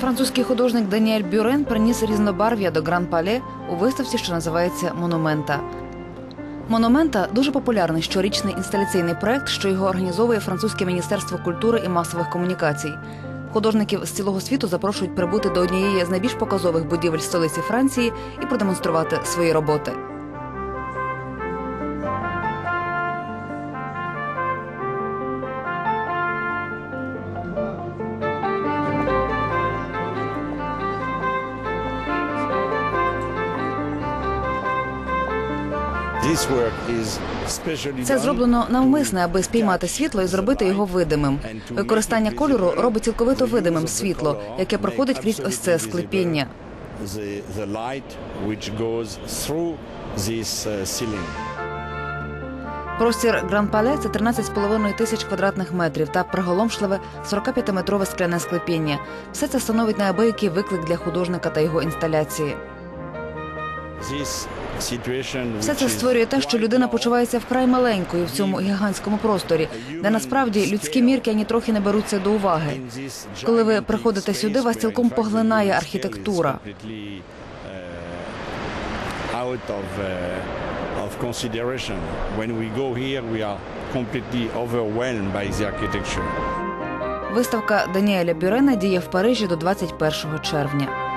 Французький художник Даніель Бюрен приніс різнобарв'я до Гран Пале у виставці, що називається Монумента. Монумента дуже популярний щорічний інсталяційний проект, що його організовує французьке міністерство культури і масових комунікацій. Художників з цілого світу запрошують прибути до однієї з найбільш показових будівель столиці Франції і продемонструвати свої роботи. Це зроблено навмисне, аби спіймати світло і зробити його видимим. Використання кольору робить цілковито видимим світло, яке проходить крізь ось це склепіння. uh. Простір Гран Пале це 13,5 тисяч квадратних метрів та приголомшливе 45-метрове скляне склепіння. Все це становить неабиякий виклик для художника та його інсталяції. Все це створює те, що людина почувається вкрай маленькою в цому гігантському просторі, де насправді людські мірки ані трохи не беруться до уваги. Коли ви приходите сюди, вас цілком поглинає архітектура. uh, uh. Виставка Даніеля Бюрена діє в Парижі до 21 червня.